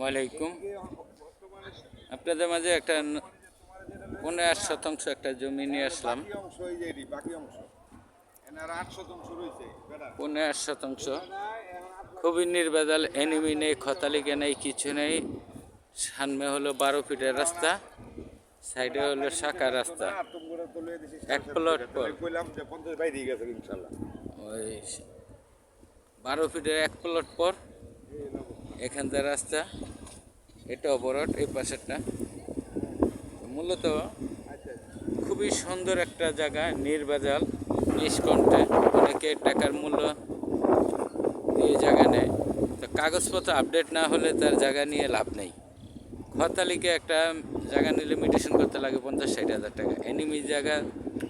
আসসালামু আলাইকুম। আপনাদের মাঝে একটা পনেরো আট শতাংশ একটা জমি নিয়ে আসলাম। পনেরো আট শতাংশ খুবই নির্বেদাল এনিমি নেই খতালিকা নেই কিছু নেই। সামনে হলো বারো ফিটের রাস্তা সাইডে হলো শাখা রাস্তা। এক প্লট ওই বারো ফিটের এক প্লট পর। এখানকার রাস্তা, এটা অবরোধ, এই পাশেরটা। মূলত খুবই সুন্দর একটা জায়গা, নির্বাজাল নিষ্কণ্ঠে অনেকে টাকার মূল্য দিয়ে জায়গা নেয়। তো কাগজপত্র আপডেট না হলে তার জায়গা নিয়ে লাভ নেই। খতালিকে একটা জায়গা নিলে মিটেশন করতে লাগে পঞ্চাশ ষাট হাজার টাকা। এনিমি জায়গা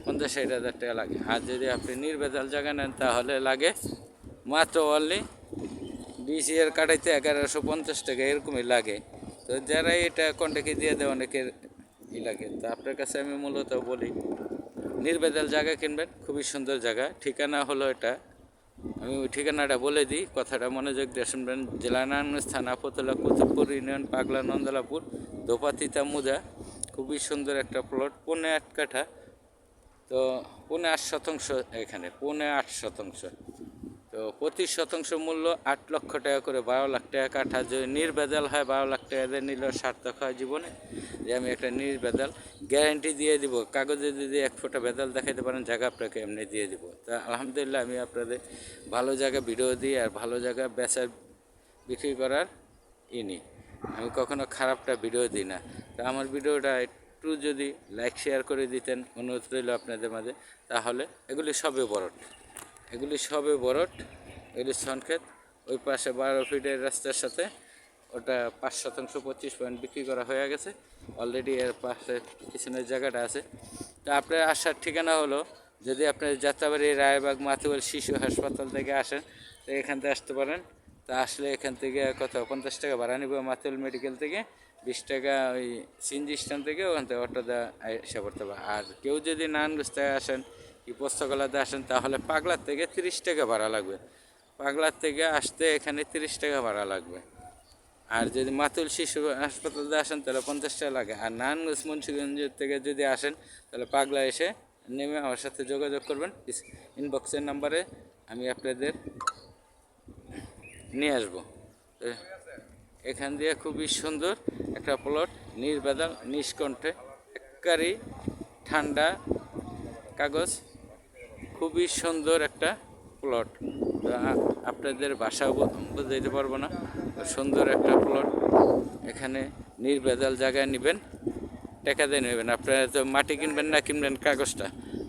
পঞ্চাশ ষাট হাজার টাকা লাগে। আর যদি আপনি নির্ভেজাল জায়গা নেন তাহলে লাগে মাত্র অনলি ডিসিআর কাটাইতে এগারোশো পঞ্চাশ টাকা এরকমই লাগে। তো যারা এটা কন্ট্যাক্টে দিয়ে দেয় অনেকের ই লাগে। তো আপনার কাছে আমি মূলত বলি নির্বেদাল জায়গা কিনবেন, খুবই সুন্দর জায়গা। ঠিকানা হলো এটা। আমি ওই ঠিকানাটা বলে দিই, কথাটা মনোযোগ দিয়ে শুনবেন। জেলা নারায়ণগঞ্জ থানা ফতলা কুতুবপুর, ইউনিয়ন পাগলা, নন্দলাপুর, দোপাতিতা মুজা। খুবই সুন্দর একটা প্লট পৌনে আট কাঠা। তো পৌনে আট শতাংশ এখানে, পৌনে আট শতাংশ। তো প্রতি শতাংশ মূল্য আট লক্ষ টাকা করে বারো লাখ টাকা কাঠা যদি নির্বেদাল হয়, বারো লাখ টাকা দিয়ে নিলেও সার্থক হয় জীবনে। যে আমি একটা নির্বেদাল গ্যারান্টি দিয়ে দিব, কাগজে যদি এক ফোঁটা বেদাল দেখাইতে পারেন, জায়গা আপনাকে এমনি দিয়ে দিব। তা আলহামদুলিল্লাহ আমি আপনাদের ভালো জায়গা ভিডিও দিই আর ভালো জায়গা বেচার বিক্রি করার ইনি আমি কখনো খারাপটা ভিডিও দিই না। তা আমার ভিডিওটা একটু যদি লাইক, শেয়ার করে দিতেন, অনুরোধ রইল আপনাদের মাঝে, তাহলে এগুলি সবে বরট এগুলি সবে বরট এগুলি সনক্ষেত ওই পাশে বারো ফিটের রাস্তার সাথে ওটা পাঁচ শতাংশ, পঁচিশ পয়েন্ট বিক্রি করা হয়ে গেছে। অলরেডি এর পাশে পিছনের জায়গাটা আছে। তা আপনার আসার ঠিকানা হলো, যদি আপনার যাত্রাবাড়ি, রায়বাগ, মাতুয়াল শিশু হাসপাতাল থেকে আসেন, তো এখান থেকে আসতে পারেন। তা আসলে এখান থেকে কত পঞ্চাশ টাকা ভাড়া নিব মাতুয়াল মেডিকেল থেকে, বিশ টাকা ওই সিনজি স্ট্যান্ড থেকে ওখান থেকে অটো দেওয়া এসে পড়তে হবে আর কেউ যদি নানগঞ্জ থেকে আসেন কি পোস্তকলাতে আসেন, তাহলে পাগলার থেকে তিরিশ টাকা ভাড়া লাগবে। পাগলার থেকে আসতে এখানে তিরিশ টাকা ভাড়া লাগবে। আর যদি মাতুল শিশু হাসপাতালে আসেন, তাহলে পঞ্চাশ টাকা লাগে। আর নারায়ণগঞ্জ, মুন্সিগঞ্জ থেকে যদি আসেন, তাহলে পাগলা এসে নেমে আমার সাথে যোগাযোগ করবেন। ইনবক্সের নাম্বারে আমি আপনাদের নিয়ে আসব। এখান দিয়ে খুবই সুন্দর একটা প্লট নির্বেদাল, নিষ্কণ্ঠে একবারই ঠান্ডা কাগজ। খুবই সুন্দর একটা প্লট আপনাদের বাসা বুঝাইতে পারব না। সুন্দর একটা প্লট এখানে নির্বেদাল জায়গায় নেবেন, টাকা দিয়ে নেবেন। আপনারা তো মাটি কিনবেন না, কিনবেন কাগজটা।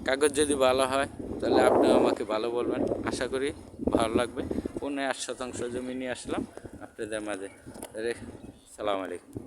কাগজ যদি ভালো হয়, তাহলে আপনিও আমাকে ভালো বলবেন। আশা করি ভালো লাগবে। পনেরো আট শতাংশ জমি নিয়ে আসলাম আপনাদের মাঝে। সালাম আলাইকুম।